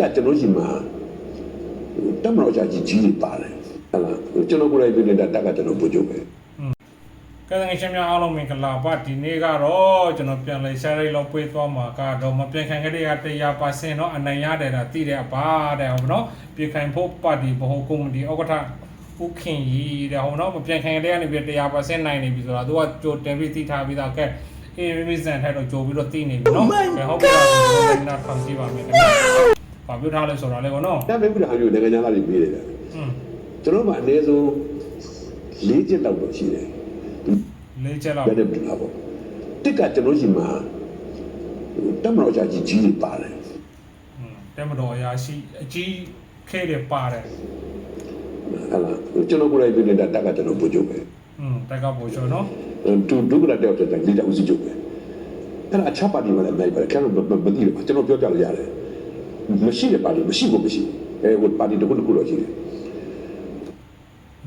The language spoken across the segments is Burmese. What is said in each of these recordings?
ကကျွန်တော်ရှိမှာတက်မတော်ချာကြီးကြီးပါတယ်ဟုတ်လားကျွန်တော်ကိုယ်တိုင်ပြင်နေတာတက်ကကျွန်တော်ပူချုပ်ပဲ ကဲငယ်ချင်းများအားလုံးမင်္ဂလာပါဒီနေ့ကတော့ကျွန်တော်ပြန်လဲရှားရိတ်လောက်ပွေးသွားမှာကတော့မပြန်ခံခဲ့တဲ့100%เนาะအနိုင်ရတယ်တာသိတဲ့အပါတဲ့ဟုတ်နော်ပြန်ခံဖို့ပါတီဘဟုကော်မတီဥက္ကဋ္ဌဥခင်ကြီးတဲ့ဟုတ်နော်မပြန်ခံခဲ့တဲ့ကနေပြီး100%နိုင်နေပြီဆိုတာသူကကြိုတင်ပြီးသိထားပြီးသားကဲအေးမိစံထိုက်တော့ကြိုပြီးတော့သိနေပြီเนาะကဲဟုတ်ပြီတော့ဒီနေ့တော့ဖန်စီပါမယ် ခင်ဗျာဘာပြောထားလဲဆိုတာလေကောနော် ဒါပေမဲ့ဟာမျိုးနိုင်ငံသားတွေပြေးတယ်ဗျ อืม ကျွန်တော်မှအနည်းဆုံး၄ချက်လောက်တော့ရှိတယ် လေးချက်လောက် ဘယ်နဲ့ပြန်လာပေါ့တစ်ကကျွန်တော်ရှိမှာတက်မတော်ချာကြီးကြီးပါတယ် อืมတဲမတော်အရာရှိအကြီးခဲတယ်ပါတယ် ဟုတ်လားကျွန်တော်ကိုယ်တိုင်ပြင်နေတာတက်ကကျွန်တော်ပူချုပ်ပဲ อืมတက်ကပို့ချောနော် တူဒုက္ခတဲ့တဲ့လေးတောင်စီချုပ်ပဲအဲ့ဒါအချပါတီမှာလည်းအများကြီးပါတယ်ကျွန်တော်မသိဘူးကျွန်တော်ပြောပြလို့ရတယ် မရှိတဲ့ပါတီမရှိဘူးမရှိအဲဟိုပါတီတစ်ခုတစ်ခုတော့ရှိတယ်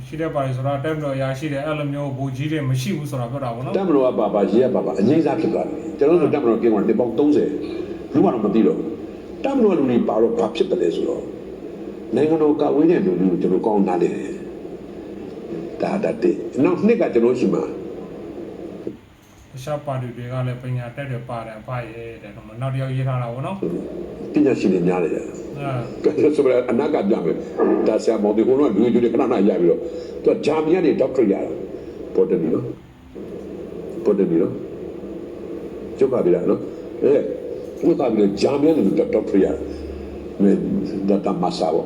ရှိတဲ့ပါလေဆိုတာတက်မတော်အရာရှိတယ်အဲ့လိုမျိုးဘူကြီးတွေမရှိဘူးဆိုတာပြောတာဗောနော်တက်မတော်ကပါပါရေးရပါပါအငိမ့်စားဖြစ်သွားတယ်ကျွန်တော်တို့တက်မတော်ကင်းဝင်ဒီပေါင်း30လူကတော့မသိတော့တက်မတော်လူတွေပါတော့ဘာဖြစ်တယ်ဆိုတော့နိုင်ငံတော်ကဝေးတဲ့လူမျိုးကျွန်တော်ကောင်းနားလေတယ်ဒါဒါတဲ့နောက်နှစ်ကကျွန်တော်ရှိမှာ တခြားပါတီတွေကလည်းပညာတက်တယ်ပါတယ်ဖားရဲတဲ့တော့နောက်တစ်ယောက်ရေးထားတာဗောနော်ပညာရှင်တွေများတယ်အဲကဲဆိုတော့အနာကကြမယ်ဒါဆရာမောင်ဒီကုန်းကလူကြီးတွေခဏခဏရပြီးတော့သူကဂျာမီယာနေဒေါက်ထရရတာပေါ်တယ်နော်ပေါ်တယ်နော်ကျုပ်ပါပြီလားနော်အဲဘုရားပြီးဂျာမီယာနေဒေါက်ထရရမဲဒါတမဆာဘော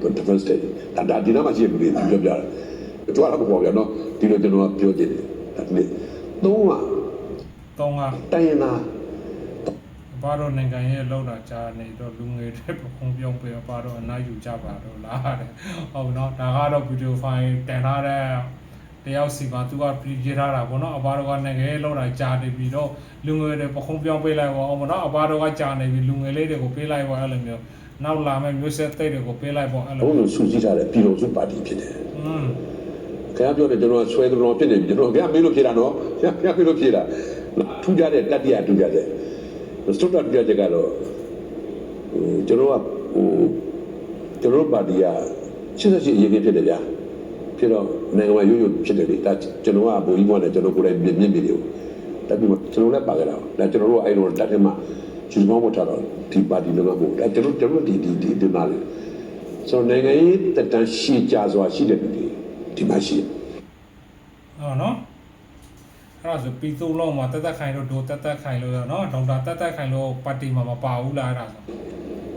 တော့ first day ဒါဒါဒီနာမရှိဘူးလေပြောပြတာကြွားလာပေါ့ဗျာနော်ဒီလိုကျွန်တော်ပြောချင်တယ်ဒါနဲ့သုံးက တုံးကတိုင်းရနာဘာတော့နိုင်ငံရဲ့လောက်တာကြားနေတော့လူငယ်တွေပုံပြုံးပေးပါတော့အနားယူကြပါတော့လားတဲ့ဟုတ်နော်ဒါကတော့ဗီဒီယိုဖိုင်တင်ထားတဲ့တယောက်စီမှာသူကပြည်ပြထားတာဗောနော်အဘာတော့ကနိုင်ငံရဲ့လောက်တာကြားနေပြီးတော့လူငယ်တွေပခုံးပြောင်းပေးလိုက်ပါအောင်ဗောနော်အဘာတော့ကကြားနေပြီးလူငယ်လေးတွေကိုပေးလိုက်ပါအဲ့လိုမျိုးနောက်လာမယ့်မျိုးဆက်သိတွေကိုပေးလိုက်ပေါ့အဲ့လိုဘုံလိုစူးစီးထားတဲ့ပြည်တော်စုပါတီဖြစ်တယ်อืม ခင်ဗျားပြောတယ်ကျွန်တော်ကဆွဲသတော်ဖြစ်နေပြီကျွန်တော်ခင်ဗျားမင်းလို့ဖြေတာနော်ခင်ဗျားမင်းလို့ဖြေတာထူးကြတဲ့တတိယထူးကြတဲ့စတုတ္တထူးကြတဲ့ကတော့ဟိုကျွန်တော်ကဟိုကျွန်တော်ပါတီက88ရေကြီးဖြစ်တယ်ဗျာဖြစ်တော့နိုင်ငံမှာရိုးရိုးဖြစ်တယ်လေဒါကျွန်တော်ကဘူကြီးဘွားနဲ့ကျွန်တော်ကိုယ်တိုင်မြင့်မြင့်ပြီးတယ်တက်ပြီးကျွန်တော်လည်းပါကြတာဒါကျွန်တော်တို့အဲ့လိုတက်တယ်မှာချူမောင်းမထားတော့ဒီပါတီလည်းမဟုတ်ဒါကျွန်တော်ကျွန်တော်ဒီဒီဒီဒီနာလေဆိုတော့နိုင်ငံရေးတက်တန်းရှိကြစွာရှိတဲ့လူတွေ ဒီမှာရှိတယ်ဟုတ်နော်အဲ့ဒါဆိုပီသုံးလုံးမှာတက်တက်ခိုင်လို့ဒိုတက်တက်ခိုင်လို့ရနော်ဒေါက်တာတက်တက်ခိုင်လို့ပါတီမှာမပါဘူးလားအဲ့ဒါဆို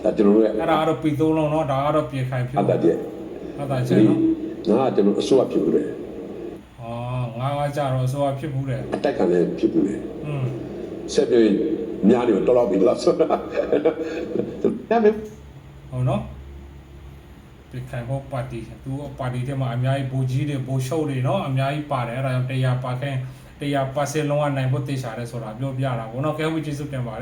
ဒါကျွန်တော်တို့ရဲ့အဲ့ဒါကတော့ပီသုံးလုံးနော်ဒါကတော့ပြေခိုင်ဖြစ်အတ္တတဲ့ဟုတ်တာချက်နော်ငါကကျွန်တော်အစိုးရဖြစ်ဘူးလေဟောငါးငါးကြတော့ဆိုတာဖြစ်ဘူးတယ်အတိုက်ကလည်းဖြစ်ဘူးလေอืมဆက်ပြီးများနေတော့တော့ပြီးလားဆိုတာဒါပေမဲ့ဟုတ်နော် ပြေခိုင်ဖို့ပါတီသူပါတီထဲမှာအများကြီးဘူကြီးတွေဘူရှုပ်တွေနော်အများကြီးပါတယ်အဲ့ဒါကြောင့်တရားပါခိုင်တရားပါစလုံးကနိုင်ဖို့တေချာတယ်ဆိုတာပြောပြတာဘောနော်ကဲဝီကျေးဇူးတင်ပါတယ်